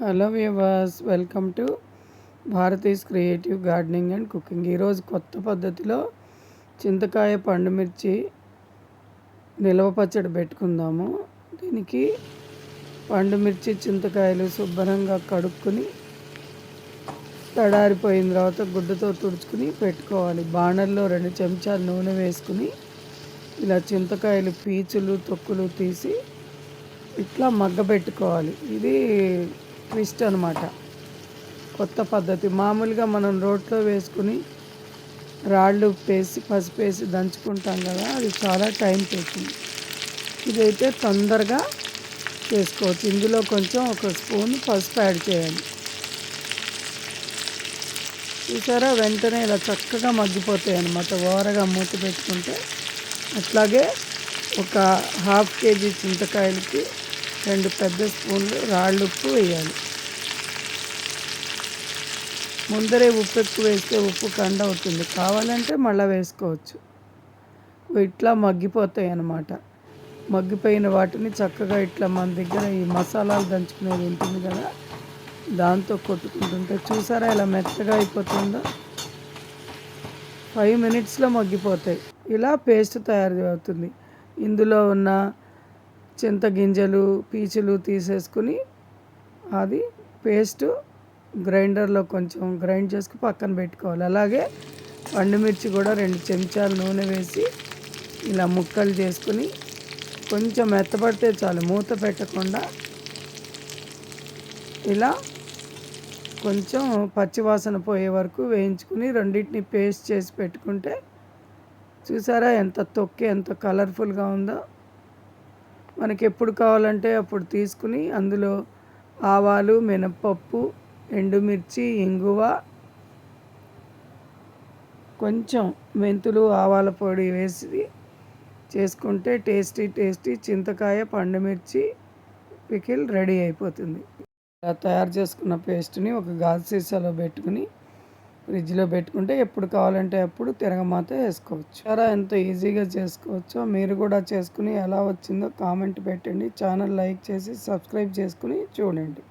Hello viewers welcome to Bharathi's creative gardening and cooking. ఈరోజు కొత్త పద్ధతిలో చింతకాయ పండు మిర్చి నిలవ పచ్చడి పెట్టుకుందాము. దీనికి పండు మిర్చి చింతకాయలు శుభ్రంగా కడుక్కొని తడారిపోయిన తర్వాత గుడ్డతో తుడుచుకుని పెట్టుకోవాలి. బాణల్లో రెండు చెంచాలు నూనె వేసుకుని ఇలా చింతకాయలు పీచులు తొక్కులు తీసి ఇట్లా మగ్గ పెట్టుకోవాలి. ఇది ట్విస్ట్ అనమాట కొత్త పద్ధతి. మామూలుగా మనం రోట్లో వేసుకుని రాళ్ళు పేసి పసుపు వేసి దంచుకుంటాం కదా అది చాలా టైం పడుతుంది. ఇదైతే తొందరగా చేసుకోవచ్చు. ఇందులో కొంచెం ఒక స్పూన్ పసుపు యాడ్ చేయాలి. చూసారా? వెంటనే ఇలా చక్కగా మగ్గిపోతాయి అన్నమాట. ఓరగా మూత పెట్టుకుంటే. అట్లాగే ఒక హాఫ్ కేజీ చింతకాయలకి రెండు పెద్ద స్పూన్లు రాళ్ళు ఉప్పు వేయాలి. ముందరే ఉప్పు ఎక్కువ వేస్తే ఉప్పు కండ అవుతుంది. కావాలంటే మళ్ళీ వేసుకోవచ్చు. ఇట్లా మగ్గిపోతాయి అన్నమాట. మగ్గిపోయిన వాటిని చక్కగా ఇట్లా మన దగ్గర ఈ మసాలాలు దంచుకునేది ఉంటుంది కదా దాంతో కొట్టుకుంటుంటే చూసారా ఇలా మెత్తగా అయిపోతుందో? ఫైవ్ మినిట్స్లో మగ్గిపోతాయి. ఇలా పేస్ట్ తయారు అవుతుంది. ఇందులో ఉన్న చింతగింజలు పీచులు తీసేసుకుని అది పేస్ట్ గ్రైండర్లో కొంచెం గ్రైండ్ చేసుకుని పక్కన పెట్టుకోవాలి. అలాగే పండుమిర్చి కూడా రెండు చెంచాలు నూనె వేసి ఇలా ముక్కలు చేసుకుని కొంచెం మెత్తపడితే చాలు మూత పెట్టకుండా ఇలా కొంచెం పచ్చివాసన పోయే వరకు వేయించుకుని రెండింటిని పేస్ట్ చేసి పెట్టుకుంటే చూసారా ఎంత తొక్కి ఎంత కలర్ఫుల్గా ఉందో? మనకి ఎప్పుడు కావాలంటే అప్పుడు తీసుకుని అందులో ఆవాలు మినప్పప్పు ఎండుమిర్చి ఇంగువ కొంచెం మెంతులు ఆవాల పొడి వేసి చేసుకుంటే టేస్టీ టేస్టీ చింతకాయ పండుమిర్చి పికిల్ రెడీ అయిపోతుంది. తయారు చేసుకున్న పేస్ట్ని ఒక గాజు సీసాలో పెట్టుకుని ఫ్రిడ్జ్లో పెట్టుకుంటే ఎప్పుడు కావాలంటే అప్పుడు తిరగమాత వేసుకోవచ్చు. చాలా ఎంత ఈజీగా చేసుకోవచ్చో. మీరు కూడా చేసుకుని ఎలా వచ్చిందో కామెంట్ పెట్టండి. ఛానల్ లైక్ చేసి సబ్స్క్రైబ్ చేసుకుని చూడండి.